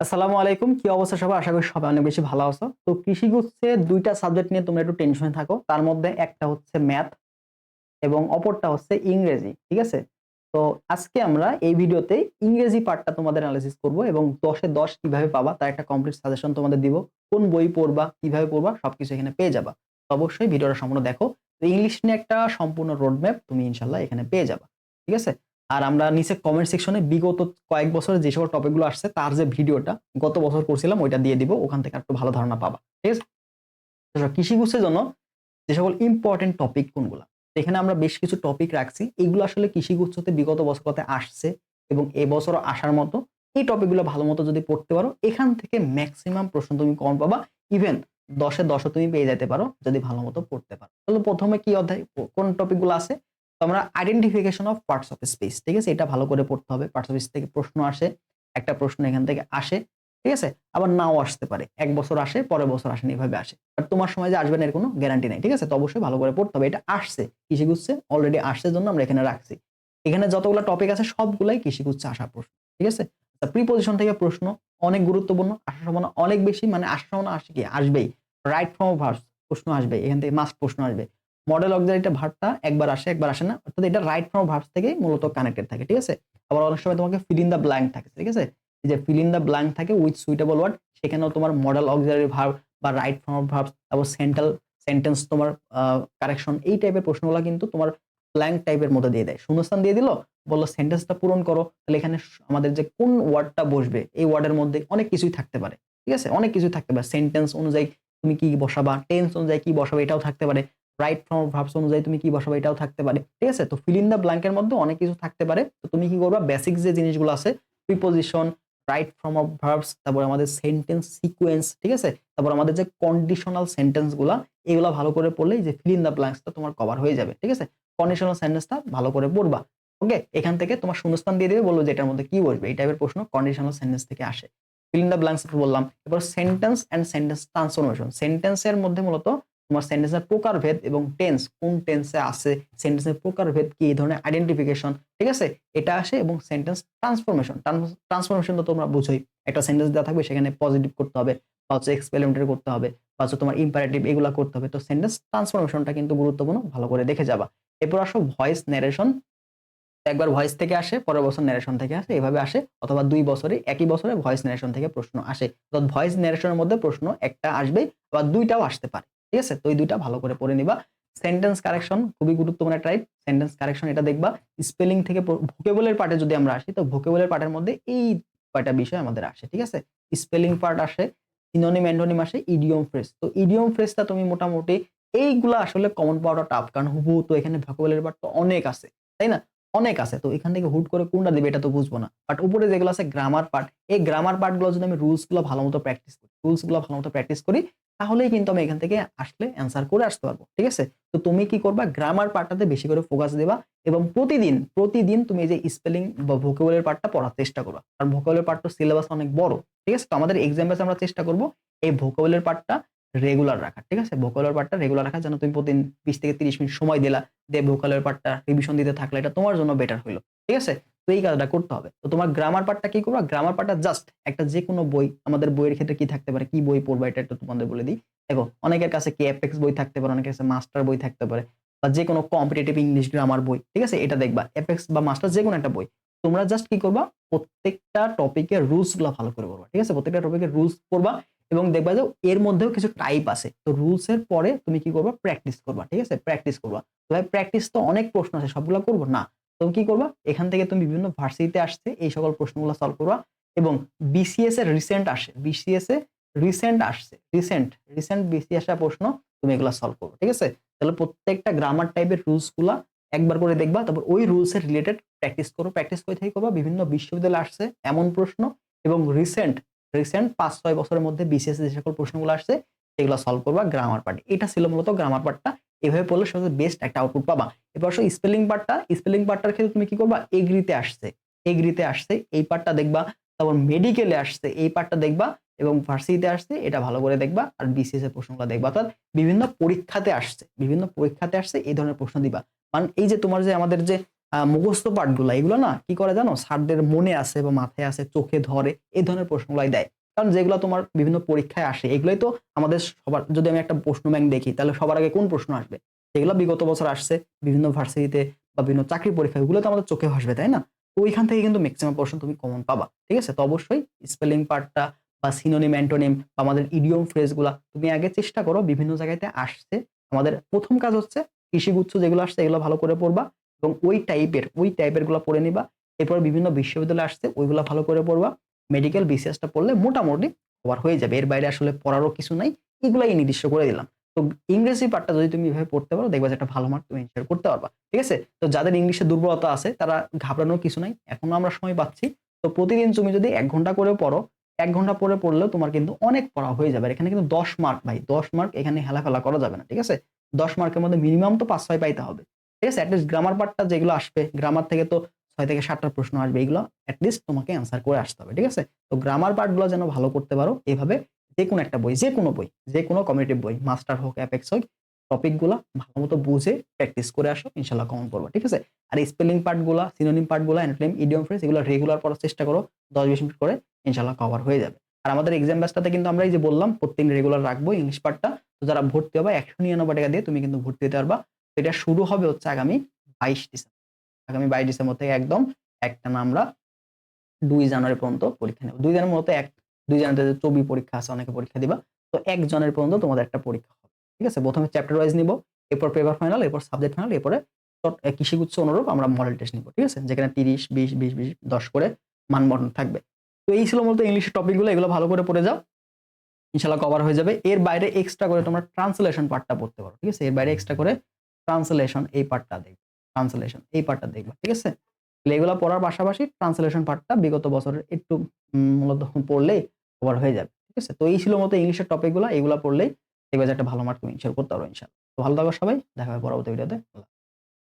আসসালামু আলাইকুম। কি অবস্থা সবাই আশা করি সবাই অনেক বেশি ভালো আছো। তো কৃষি হচ্ছে দুইটা সাবজেক্ট নিয়ে তোমরা একটু টেনশনে থাকো। তার মধ্যে একটা হচ্ছে ম্যাথ এবং অপরটা হচ্ছে ইংরেজি, ঠিক আছে? তো আজকে আমরা এই ভিডিওতে ইংরেজি পার্টটা তোমাদের অ্যানালাইসিস করব এবং দশে দশ কীভাবে পাবা, তার একটা কমপ্লিট সাজেশন তোমাদের দিব। কোন বই পড়বা, কীভাবে পড়বা, সবকিছু এখানে পেয়ে যাবা। অবশ্যই ভিডিওটা সম্পূর্ণ দেখো। তো ইংলিশ নিয়ে একটা সম্পূর্ণ রোডম্যাপ তুমি ইনশাল্লাহ এখানে পেয়ে যাবা, ঠিক আছে? আর আমরা নিচে কমেন্ট সেকশনে বিগত কয়েক বছরে যে সকল টপিকগুলো আসছে, তার যে ভিডিওটা গত বছর করছিলাম, ওইটা দিয়ে দিব, ওখান থেকে একটু ভালো ধারণা পাবা, ঠিক আছে? তো কৃষি গুছের জন্য যে সকল ইম্পর্টেন্ট টপিক কোনগুলো? এখানে আমরা বেশ কিছু টপিক রাখছি, এগুলো আসলে কৃষি গুচ্ছতে বিগত বছরতে আসছে এবং এবছর আসার মতো, এই টপিকগুলো ভালো মতো যদি পড়তে পারো, এখান থেকে ম্যাক্সিমাম প্রশ্ন তুমি কম পাবা ইভেন দশে দশও তুমি পেয়ে যেতে পারো, যদি ভালো মতো পড়তে পারো। তাহলে প্রথমে কি অধ্যায়, কোন টপিকগুলো আছে? তো আমরা identification of parts of speech ঠিক আছে? এটা ভালো করে পড়তে হবে। পার্টস অফ স্পেস থেকে প্রশ্ন আসে, একটা প্রশ্ন এখান থেকে আসে, ঠিক আছে? আবার নাও আসতে পারে। এক বছর আসে, পরের বছর আসেনি, এভাবে আসে। আর তোমার সময় যে আসবে না, এর কোনো গ্যারান্টি নেই, ঠিক আছে? তো অবশ্যই ভালো করে পড়তে হবে। এটা আসছে কৃষি গুচ্ছে অলরেডি আসছে জন্য আমরা এখানে রাখছি। এখানে যতগুলো টপিক আছে, সবগুলাই কৃষি গুচ্ছে আসা প্রশ্ন, ঠিক আছে? প্রিপোজিশন থেকে প্রশ্ন, অনেক গুরুত্বপূর্ণ, আসার সম্ভাবনা অনেক বেশি মানে আসার সম্ভাবনা আসে কি? আসবেই। রাইট ফ্রম ভার্স প্রশ্ন আসবে, এখান থেকে মাস্ট প্রশ্ন আসবে। মডেল অক্সিলারিটা ভার্বটা একবার আসে একবার আসে না। অর্থাৎ এটা রাইট ফ্রম ভার্বস থেকে মূলত কানেক্টেড থাকে, ঠিক আছে? আবার অনেক সময় তোমাকে ফিল ইন দ্য ব্ল্যাঙ্ক থাকে, ঠিক আছে? যে ফিল ইন দ্য ব্ল্যাঙ্ক থাকে উইথ সুইটেবল ওয়ার্ড সেখানেও তোমার মডেল অক্সিলারি ভার্ব বা রাইট ফ্রম ভার্বস তারপর সেন্ট্রাল সেন্টেন্স তোমার কারেকশন এই টাইপের প্রশ্নগুলো কিন্তু তোমার ব্ল্যাঙ্ক টাইপের মধ্যে দিয়ে দেয়। শূন্যস্থান দিয়ে দিল, বলল সেন্টেন্সটা পূরণ করো, তাহলে এখানে আমাদের যে কোন ওয়ার্ডটা বসবে, এই ওয়ার্ডের মধ্যে অনেক কিছুই থাকতে পারে, ঠিক আছে? অনেক কিছুই থাকতে পারে। সেন্টেন্স অনুযায়ী তুমি কি বসাবা টেন্স অনুযায়ী কি বসাবে, এটাও থাকতে পারে। রাইট ফ্রম ভার্বস অনুযায়ী তুমি কি বসাবে, এটাও থাকতে পারে। ঠিক আছে? তো ফিল ইন দ্য ব্ল্যাঙ্কের মধ্যে অনেক কিছু থাকতে পারে। তো তুমি কি করবা? বেসিক যে জিনিসগুলো আছে preposition right form of verbs তারপর আমাদের সেন্টেন্স সিকোয়েন্স ঠিক আছে? তারপর আমাদের যে কন্ডিশনাল সেন্টেন্সগুলা এগুলো ভালো করে পড়লেই যে ফিল ইন দ্য ব্ল্যাঙ্কসটা তোমার কভার হয়ে যাবে, ঠিক আছে? কন্ডিশনাল সেন্টেন্সটা ভালো করে পড়বা ওকে এখান থেকে তোমার শূন্যস্থান দিয়ে দেবে বলব যে এটার মধ্যে কি বসবে, এই টাইপের প্রশ্ন কন্ডিশনাল সেন্টেন্স থেকে আসে। ফিল ইন দ্য ব্ল্যাঙ্কস বললাম এবার সেন্টেন্স অ্যান্ড সেন্টেন্স ট্রান্সফরমেশন সেন্টেন্সের মধ্যে মূলত তোমার সেন্টেন্সের প্রকারভেদ এবং টেন্স কোন টেন্সে আছে সেন্টেন্সের প্রকারভেদ কি, এই ধরনের আইডেন্টিফিকেশন ঠিক আছে? এটা আসে এবং সেন্টেন্স ট্রান্সফরমেশন ট্রান্সফরমেশন তো তোমরা বুঝোই। একটা সেন্টেন্স দেওয়া থাকবে, সেখানে পজিটিভ করতে হবে, বা হচ্ছে এক্সপেরিমেন্টারি করতে হবে, বা হচ্ছে তোমার ইম্পারেটিভ এগুলো করতে হবে। তো সেন্টেন্স ট্রান্সফরমেশনটা কিন্তু গুরুত্বপূর্ণ, ভালো করে দেখে যাবা। এরপর আসো ভয়েস ন্যারেশন একবার ভয়েস থেকে আসে, পরের বছর ন্যারেশন থেকে আসে, এভাবে আসে, অথবা দুই বছরে, একই বছরে ভয়েস ন্যারেশন থেকে প্রশ্ন আসে। অর্থাৎ ভয়েস ন্যারেশনের মধ্যে প্রশ্ন একটা আসবে বা দুইটাও আসতে পারে। ঠিক আছে? তো এই দুইটা ভালো করে পড়ে নিবা। সেন্টেন্স কারেকশন খুবই গুরুত্বপূর্ণ টাইপ সেন্টেন্স কারেকশন এটা দেখবা। স্পেলিং থেকে ভোকেবলের পার্টে যদি আমরা আসি, তো ভোকেবলের পার্টের মধ্যে এই কয়টা বিষয় আমাদের আসে, ঠিক আছে? স্পেলিং পার্ট আসে সিনোনিম অ্যান্টোনিম আসে ইডিয়ম ফ্রেস তো ইডিয়ম ফ্রেসটা তুমি মোটামুটি এইগুলা আসলে কমন পাওয়াটা টাফ কারণ হুবু তো এখানে ভোকেবলের পার্ট তো অনেক আছে, তাই না? অনেক আছে। তো এখান থেকে হুট করে কোনটা দেবে এটা তো বুঝব না। বাট উপরে যেগুলো আছে গ্রামার পার্ট এই গ্রামার পার্টগুলো যদি আমি রুলসগুলো ভালো মতো প্র্যাকটিস করি রুলসগুলো ভালো মতো প্র্যাকটিস করি তাহলেই কিন্তু আমি এখান থেকে আসলে অ্যান্সার করে আসতে পারব, ঠিক আছে? তো তুমি কি করবা? গ্রামার পার্টটাতে বেশি করে ফোকাস দেবা এবং প্রতিদিন প্রতিদিন তুমি যে স্পেলিং বা ভোকেবলের পার্টটা পড়ার চেষ্টা করবা। আর ভোকেবলের পার্ট তো সিলেবাস অনেক বড়, ঠিক আছে? তো আমাদের এক্সাম আমরা চেষ্টা করব এই ভোকেবলের পার্টটা রেগুলার রাখা ঠিক আছে? ভোকালের পার্টটা রেগুলার রাখা যেন তুমি প্রতিদিন বিশ থেকে তিরিশ মিনিট সময় দিলা, দিয়ে ভোকালের পার্টটা রিভিশন দিতে থাকলে এটা তোমার জন্য বেটার হইল। ঠিক আছে? তো এই কাজটা করতে হবে। তো তোমার গ্রামার পার্টটা কি করবা? গ্রামার পার্টটা জাস্ট একটা যে কোনো বই, আমাদের বইয়ের ক্ষেত্রে কি থাকতে পারে? কি বই পড়বা? এটা একটু তোমাদের বলে দিই। দেখো, অনেকের কাছে কি এফএক্স বই থাকতে পারে, অনেকের কাছে মাস্টার বই থাকতে পারে বা যে কোনো কম্পিটিটিভ ইংলিশ গ্রামার বই, ঠিক আছে? এটা দেখবা। এফএক্স বা মাস্টার যে কোনো একটা বই। তোমরা জাস্ট কি করবা? প্রত্যেকটা টপিকের রুলসগুলো ভালো করে পড়বা, ঠিক আছে? প্রত্যেকটা টপিকের রুলস পড়বা এবং দেখবা যে এর মধ্যেও কিছু টাইপ আছে। তো রুলস এর পরে তুমি কি করবা? প্র্যাকটিস করবা, ঠিক আছে? প্র্যাকটিস করবা। ভাই প্র্যাকটিস তো অনেক প্রশ্ন আছে, সবগুলো করব? না। তুমি কি করবা? এখান থেকে তুমি বিভিন্ন ভার্সিটিতে আসছে এই সকল প্রশ্নগুলো সলভ করবা এবং বিসিএস এর রিসেন্ট আসে। বিসিএস এ রিসেন্ট আসছে। রিসেন্ট রিসেন্ট বিসিএস এর প্রশ্ন তুমি এগুলো সলভ করব, ঠিক আছে? তাহলে প্রত্যেকটা গ্রামার টাইপের রুলসগুলা একবার করে দেখবা, তারপর ওই রুলস এর রিলেটেড প্র্যাকটিস করো। প্র্যাকটিস করে থেকে করবা? বিভিন্ন বিশ্ববিদ্যালয়ে আসছে এমন প্রশ্ন এবং রিসেন্ট রিসেন্ট পাঁচ, ছয় বছরের মধ্যে বিসিএস যে সকল প্রশ্নগুলো আসছে সেগুলো সলভ করবা গ্রামার পার্ট এটা ছিল মূলত গ্রামার পার্টটা এভাবে পড়লে সবচেয়ে বেস্ট একটা আউটপুট পাবা। এবার স্পেলিং পার্টটা স্পেলিং পার্টটার ক্ষেত্রে তুমি কি করবা? এগ্রিতে আসছে। এগ্রিতে আসছে। এই পার্টটা দেখবা। তারপর মেডিকেলে আসছে। এই পার্টটা দেখবা। এবং ভার্সিটিতে আসছে। এটা ভালো করে দেখবা। আর বিসিএস এর প্রশ্নগুলো দেখবা। অর্থাৎ বিভিন্ন পরীক্ষাতে আসছে। বিভিন্ন পরীক্ষাতে আসছে। এই ধরনের প্রশ্ন দিবা। মানে এই যে তোমার যে আমাদের যে মুখস্থ পাঠগুলো এগুলো না কি করে জানো? স্যারদের মনে আছে বা মাথায় আছে চোখে ধরে। এই ধরনের প্রশ্নগুলাই দেয়। কারণ যেগুলো তোমার বিভিন্ন পরীক্ষায় আসে, এগুলোই তো আমাদের সবার, যদি আমি একটা প্রশ্ন ব্যাংক দেখি, তাহলে সবার আগে কোন প্রশ্ন আসবে? যেগুলো বিগত বছর আসছে, বিভিন্ন ভার্সিটিতে বা বিভিন্ন চাকরি পরীক্ষা এগুলো তো আমাদের চোখে আসবে তাই না? তো ওইখান থেকে কিন্তু ম্যাক্সিমাম প্রশ্ন তুমি কমন পাবা, ঠিক আছে? তো অবশ্যই স্পেলিং পার্টটা বা সিনোনিম অ্যান্টোনিম বা আমাদের ইডিয়ম ফ্রেজগুলা তুমি আগে চেষ্টা করো, বিভিন্ন জায়গাতে আসছে আমাদের প্রথম কাজ হচ্ছে কৃষিগুচ্ছ যেগুলো আসছে, এগুলো ভালো করে পড়বা এবং ওই টাইপের ওই টাইপেরগুলো পড়ে নিবা। এরপর বিভিন্ন বিশ্ববিদ্যালয়ে আসছে, ওইগুলো ভালো করে পড়বা। মেডিকেল বিসিএসটা পড়লে মোটামুটি কভার হয়ে যাবে। এর বাইরে আসলে পড়ারও কিছু নাই, এগুলাই নির্দিষ্ট করে দিলাম। তো ইংরেজি পার্টটা যদি তুমি এভাবে পড়তে পারো, দেখবা যে একটা ভালো মার্ক তুমি এনশিওর করতে পারবা। ঠিক আছে? তো যাদের ইংলিশে দুর্বলতা আছে, তারা ঘাবড়ানোর কিছু নাই। এখনও আমরা সময় পাচ্ছি। তো প্রতিদিন তুমি যদি এক ঘণ্টা করে পড়ো, এক ঘণ্টা পরে পড়লেও তোমার কিন্তু অনেক পড়া হয়ে যাবে। এখানে কিন্তু দশ মার্ক ভাই, দশ মার্ক এখানে হেলাফেলা করা যাবে না, ঠিক আছে? দশ মার্কের মধ্যে মিনিমাম তো পাঁচ, ছয় পাইতে হবে। ঠিক আছে? অ্যাটলিস্ট গ্রামার পার্টটা যেগুলো আসবে গ্রামার থেকে তো ছয় থেকে সাতটা প্রশ্ন আসবে, এগুলো অ্যাটলিস্ট তোমাকে অ্যান্সার করে আসতে হবে, ঠিক আছে? তো গ্রামার পার্টগুলো যেন ভালো করতে পারো, এভাবে যে কোনো একটা বই যে কোনো বই যে কোনো কমিউনিটিভ বই মাস্টার হোক অ্যাপেক্স হোক টপিকগুলো ভালো মতো বুঝে প্র্যাকটিস করে আসো ইনশাল্লাহ কমন করব, ঠিক আছে? আর স্পেলিং পার্টগুলো সিনোনিম পার্টগুলো অ্যান্ট্লেম ইডিয়ম ফ্রেজ এগুলো রেগুলার পড়ার চেষ্টা করো, দশ বিশ মিনিট করে ইনশাল্লাহ কভার হয়ে যাবে। আর আমাদের এক্সাম ব্যাচটাতে কিন্তু আমরা এই যে বললাম, প্রত্যেকদিন রেগুলার রাখব ইংলিশ পার্টটা তো যারা ভর্তি হবে একশো নিরানব্বই টাকা দিয়ে তুমি কিন্তু ভর্তি হতে পারবা। এটা শুরু হবে হচ্ছে আগামী বাইশ ডিসেম্বর। আগামী বাইশ ডিসেম্বর থেকে একদম একটা না আমরা দুই জানুয়ারি পর্যন্ত পরীক্ষা নেব। দুই জানুয়ারি মতো এক দুই জানুয়ারিতে চবি পরীক্ষা আছে, অনেকে পরীক্ষা দিবা। তো এক জানুয়ারি পর্যন্ত তোমাদের একটা পরীক্ষা হবে। ঠিক আছে? প্রথমে চ্যাপ্টার ওয়াইজ নিব, এরপর পেপার ফাইনাল এরপর সাবজেক্ট ফাইনাল এরপরে কৃষিগুচ্ছ অনুরূপ আমরা মডেল টেস্ট নিব। ঠিক আছে? যেখানে তিরিশ, বিশ বিশ বিশ, দশ করে মানবন্ধন থাকবে। তো এই ছিল মূলত ইংলিশের টপিকগুলো এগুলো ভালো করে পড়ে যাও। ইনশাল্লাহ কভার হয়ে যাবে। এর বাইরে এক্সট্রা করে তোমরা ট্রান্সলেশন পার্টটা পড়তে পারো। ঠিক আছে? এর বাইরে এক্সট্রা করে ট্রান্সলেশন এই পার্টটা দেখবে। ট্রান্সলেশন এই পার্টটা দেখবা, ঠিক আছে? এগুলো পড়ার পাশাপাশি ট্রান্সলেশন পার্টটা বিগত বছরের একটু মূলত পড়লেই কভার হয়ে যাবে, ঠিক আছে? তো এই ছিল মতো ইংলিশের টপিকগুলো এগুলো পড়লেই দেখবে যে একটা ভালো মার্ক তুমি ইনশিওর করতে পারো ইনশাল্লাহ তো ভালো থাকো সবাই, দেখা হবে পরবর্তী ভিডিওতে